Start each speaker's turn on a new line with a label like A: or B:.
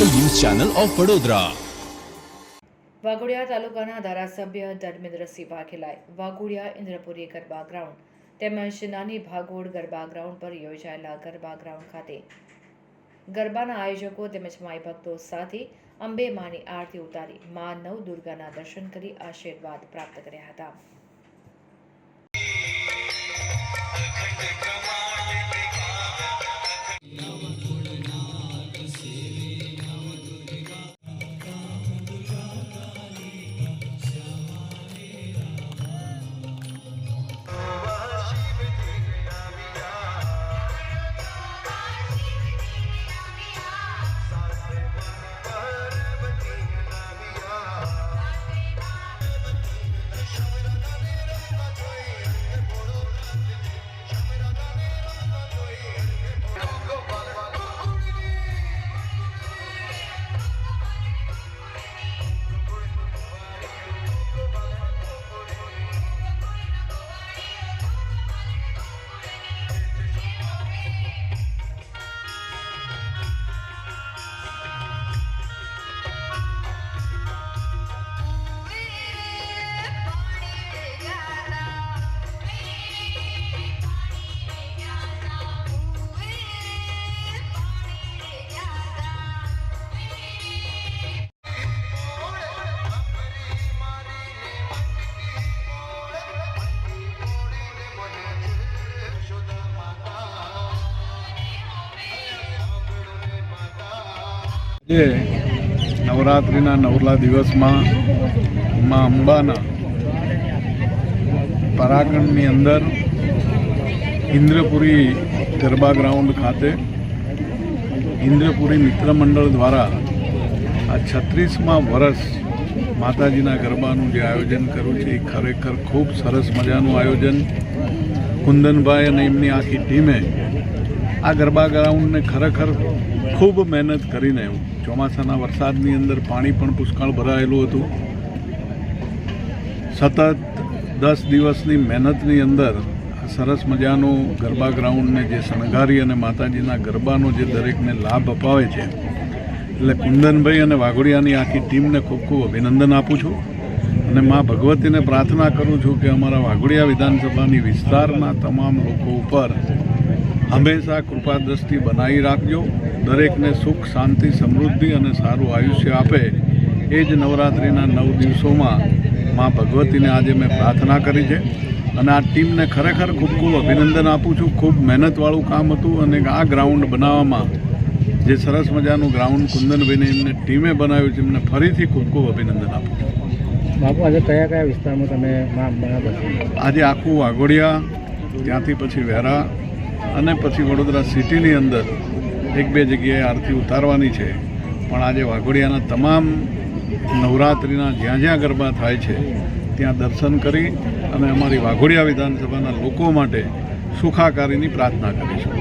A: Channel of Vadodara.
B: Waghodia તાલુકાના ધારાસભ્ય ધર્મેન્દ્રસિંહ વાઘેલાએ વાઘોડિયા ઇન્દ્રપુરી ગરબા ગ્રાઉન્ડ તેમજ નાની ભાગોળ ગરબા ગ્રાઉન્ડ પર યોજાયેલા ગરબા ગ્રાઉન્ડ ખાતે ગરબાના આયોજકો તેમજ માઈ ભક્તો સાથે અંબે માની આરતી ઉતારી મા નવ દુર્ગાના દર્શન કરી આશીર્વાદ પ્રાપ્ત કર્યા હતા.
C: જે નવરાત્રિના નવલા દિવસમાં મા અંબાના પરાગણની અંદર ઇન્દ્રપુરી ગરબા ગ્રાઉન્ડ ખાતે ઇન્દ્રપુરી મિત્ર મંડળ દ્વારા આ છત્રીસમાં વર્ષ માતાજીના ગરબાનું જે આયોજન કર્યું છે, એ ખરેખર ખૂબ સરસ મજાનું આયોજન. કુંદનભાઈ અને એમની આખી ટીમે આ ગરબા ગ્રાઉન્ડને ખરેખર ખૂબ મહેનત કરીને ચોમાસાના વરસાદની અંદર પાણી પણ પુષ્કળ ભરાયેલું હતું. સતત દસ દિવસની મહેનતની અંદર સરસ મજાનું ગરબા ગ્રાઉન્ડને જે શણગારી અને માતાજીના ગરબાનો જે દરેકને લાભ અપાવે છે, એટલે કુંદનભાઈ અને વાઘોડિયાની આખી ટીમને ખૂબ ખૂબ અભિનંદન આપું છું. અને મા ભગવતીને પ્રાર્થના કરું છું કે અમારા વાઘોડિયા વિધાનસભાની વિસ્તારના તમામ લોકો ઉપર હંમેશા કૃપા દ્રષ્ટિ બનાવી રાખજો. દરેકને સુખ શાંતિ સમૃદ્ધિ અને સારું આયુષ્ય આપે. એ જ નવરાત્રિના નવ દિવસોમાં મા ભગવતીને આજે મેં પ્રાર્થના કરી છે. અને આ ટીમને ખરેખર ખૂબ ખૂબ અભિનંદન આપું છું. ખૂબ મહેનતવાળું કામ હતું અને આ ગ્રાઉન્ડ બનાવવામાં જે સરસ મજાનું ગ્રાઉન્ડ કુંદનભાઈને એમને ટીમે બનાવ્યું છે એમને ફરીથી ખૂબ ખૂબ અભિનંદન આપું છું.
D: બાપુ આજે કયા કયા વિસ્તારમાં તમે
C: આજે આખું વાઘોડિયા ત્યાંથી પછી વેરા અને પછી વડોદરા સિટીની અંદર એક બે જગ્યાએ આરતી ઉતારવાની છે. પણ આજે વાઘોડિયાના તમામ નવરાત્રિના જ્યાં જ્યાં ગરબા થાય છે, ત્યાં દર્શન કરી અને અમારી વાઘોડિયા વિધાનસભાના લોકો માટે સુખાકારીની પ્રાર્થના કરીશું.